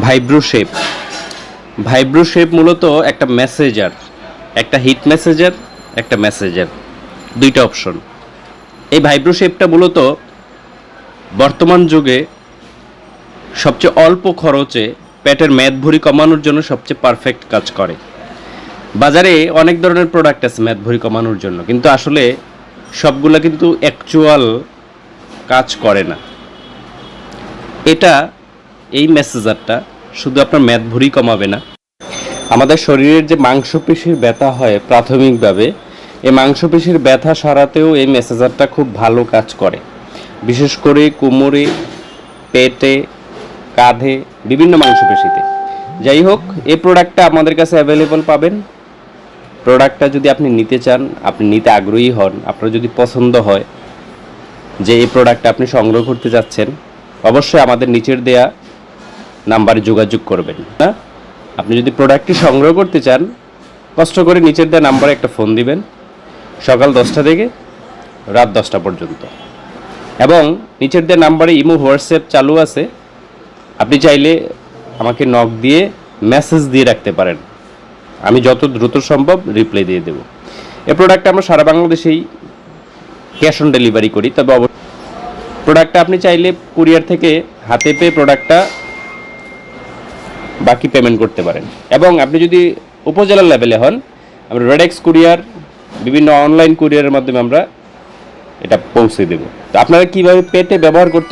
ভাইব্রো shape. ভাইব্রো shape মূলত একটা massager একটা হিট মেসেজার একটা মেসেজার দুইটা অপশন এই ভাইব্রো শেপটা মূলত বর্তমান যুগে সবচেয়ে অল্প খরচে পেটের মেদ ভরি কমানোর জন্য সবচেয়ে পারফেক্ট কাজ করে। বাজারে অনেক ধরনের প্রোডাক্ট আছে মেদ ভরি কমানোর জন্য, কিন্তু আসলে সবগুলা কিন্তু অ্যাকচুয়াল কাজ করে না। এটা এই মেসেজারটা শুধু আপনার মেদ ভুঁড়ি কমাবে না। আমাদের শরীরের যে মাংসপেশির ব্যথা হয় প্রাথমিকভাবে এই মাংসপেশির ব্যথা সারাতেও এই মেসেজারটা খুব ভালো কাজ করে। বিশেষ করে কোমরে, পেটে, কাঁধে, বিভিন্ন মাংসপেশিতে। যাই হোক, এই প্রোডাক্টটা আমাদের কাছে অ্যাভেলেবল পাবেন। প্রোডাক্টটা যদি আপনি নিতে চান, আপনি নিতে আগ্রহী হন, আপনার যদি পছন্দ হয় যে এই প্রোডাক্টটা আপনি সংগ্রহ করতে যাচ্ছেন, অবশ্যই আমাদের নিচের দেয়া নাম্বারে যোগাযোগ করবেন হ্যাঁ? আপনি যদি প্রোডাক্টটি সংগ্রহ করতে চান, কষ্ট করে নিচের দেওয়া নাম্বারে একটা ফোন দিবেন, সকাল দশটা থেকে রাত দশটা পর্যন্ত। এবং নিচের দেয়া নাম্বারে ইমো, হোয়াটসঅ্যাপ চালু আছে। আপনি চাইলে আমাকে নক দিয়ে মেসেজ দিয়ে রাখতে পারেন। আমি যত দ্রুত সম্ভব রিপ্লাই দিয়ে দেবো। এ প্রোডাক্টটা আমরা সারা বাংলাদেশেই ক্যাশ অন ডেলিভারি করি, তবে অবশ্যই প্রোডাক্টটা আপনি চাইলে কুরিয়ার থেকে হাতে পেয়ে প্রোডাক্টটা বাকি পেমেন্ট করতে পারেন। এবং আপনি যদি উপজেলা লেভেলে হন, আমরা রেডেক্স কুরিয়ার বিভিন্ন অনলাইন কুরিয়ারের মাধ্যমে আমরা এটা পৌঁছে দেব। তো আপনারা কীভাবে পেটে ব্যবহার করতে